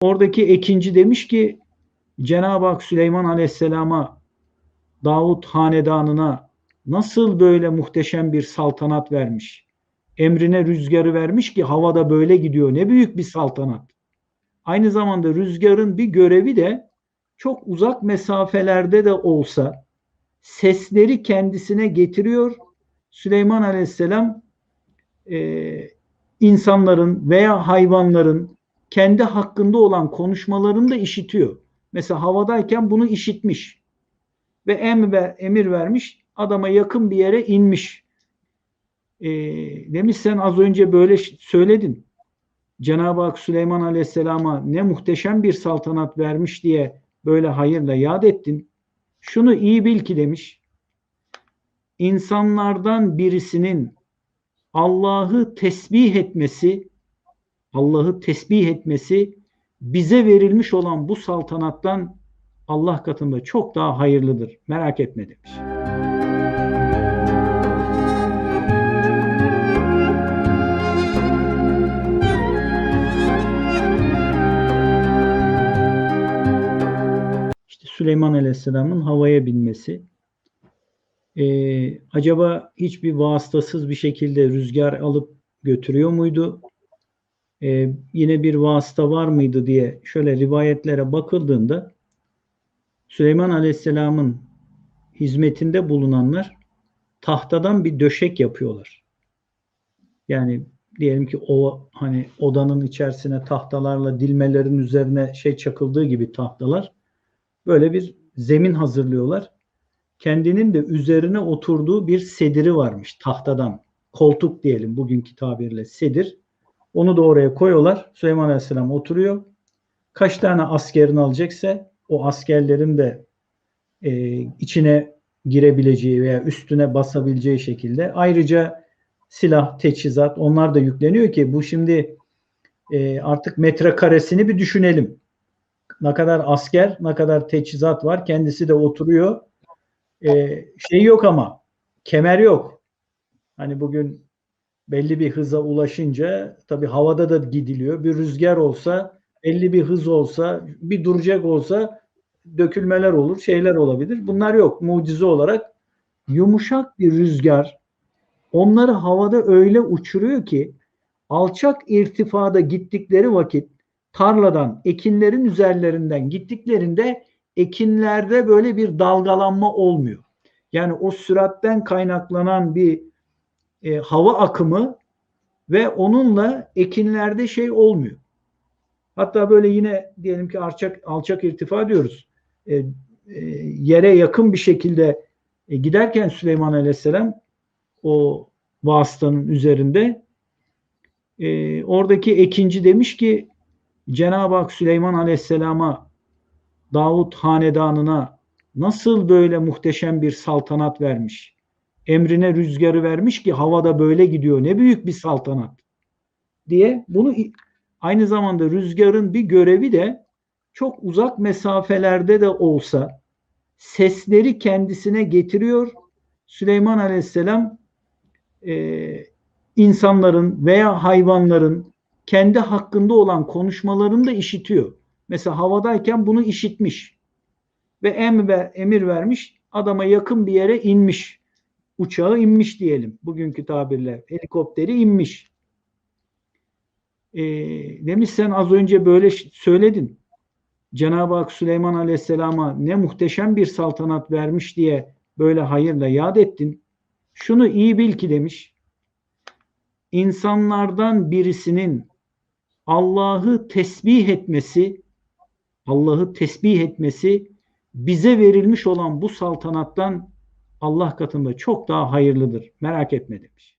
Oradaki ekinci demiş ki Cenab-ı Hak Süleyman Aleyhisselam'a Davut hanedanına nasıl böyle muhteşem bir saltanat vermiş. Emrine rüzgarı vermiş ki havada böyle gidiyor. Ne büyük bir saltanat. Aynı zamanda rüzgarın bir görevi de çok uzak mesafelerde de olsa sesleri kendisine getiriyor. Süleyman Aleyhisselam e, insanların veya hayvanların kendi hakkında olan konuşmalarını da işitiyor. Mesela havadayken bunu işitmiş ve emir, vermiş adama yakın bir yere inmiş. E, demiş sen az önce böyle söyledin. Cenab-ı Hak Süleyman Aleyhisselam'a ne muhteşem bir saltanat vermiş diye böyle hayırla yad ettin. Şunu iyi bil ki demiş. İnsanlardan birisinin Allah'ı tesbih etmesi, Allah'ı tesbih etmesi bize verilmiş olan bu saltanattan Allah katında çok daha hayırlıdır. Merak etme demiş. İşte Süleyman Aleyhisselam'ın havaya binmesi. Ee, acaba hiçbir vasıtasız bir şekilde rüzgar alıp götürüyor muydu? Ee, yine bir vasıta var mıydı diye şöyle rivayetlere bakıldığında Süleyman Aleyhisselam'ın hizmetinde bulunanlar tahtadan bir döşek yapıyorlar. Yani diyelim ki o hani odanın içerisine tahtalarla dilmelerin üzerine şey çakıldığı gibi tahtalar böyle bir zemin hazırlıyorlar. Kendinin de üzerine oturduğu bir sediri varmış tahtadan. Koltuk diyelim bugünkü tabirle sedir. Onu da oraya koyuyorlar. Süleyman Aleyhisselam oturuyor. Kaç tane askerini alacaksa o askerlerin de e, içine girebileceği veya üstüne basabileceği şekilde. Ayrıca silah, teçhizat onlar da yükleniyor ki bu şimdi e, artık metrekaresini bir düşünelim. Ne kadar asker, ne kadar teçhizat var. Kendisi de oturuyor. E, şey yok ama kemer yok. Hani bugün belli bir hıza ulaşınca tabii havada da gidiliyor. Bir rüzgar olsa, belli bir hız olsa, bir duracak olsa dökülmeler olur, şeyler olabilir. Bunlar yok. Mucize olarak yumuşak bir rüzgar onları havada öyle uçuruyor ki alçak irtifada gittikleri vakit tarladan, ekinlerin üzerlerinden gittiklerinde ekinlerde böyle bir dalgalanma olmuyor. Yani o süratten kaynaklanan bir e, hava akımı ve onunla ekinlerde şey olmuyor. Hatta böyle yine diyelim ki alçak, alçak irtifa diyoruz. E, e, yere yakın bir şekilde e, giderken Süleyman Aleyhisselam o vasıtanın üzerinde e, oradaki ekinci demiş ki Cenab-ı Hak Süleyman Aleyhisselam'a Davut hanedanına nasıl böyle muhteşem bir saltanat vermiş. Emrine rüzgarı vermiş ki havada böyle gidiyor. Ne büyük bir saltanat diye bunu aynı zamanda rüzgarın bir görevi de çok uzak mesafelerde de olsa sesleri kendisine getiriyor. Süleyman Aleyhisselam e, insanların veya hayvanların kendi hakkında olan konuşmalarını da işitiyor. Mesela havadayken bunu işitmiş ve emir, emir vermiş adama yakın bir yere inmiş. Uçağı inmiş diyelim bugünkü tabirle. Helikopteri inmiş. E, demiş sen az önce böyle söyledin. Cenab-ı Hak Süleyman Aleyhisselam'a ne muhteşem bir saltanat vermiş diye böyle hayırla yad ettin. Şunu iyi bil ki demiş. İnsanlardan birisinin Allah'ı tesbih etmesi, Allah'ı tesbih etmesi bize verilmiş olan bu saltanattan Allah katında çok daha hayırlıdır. Merak etme demiş.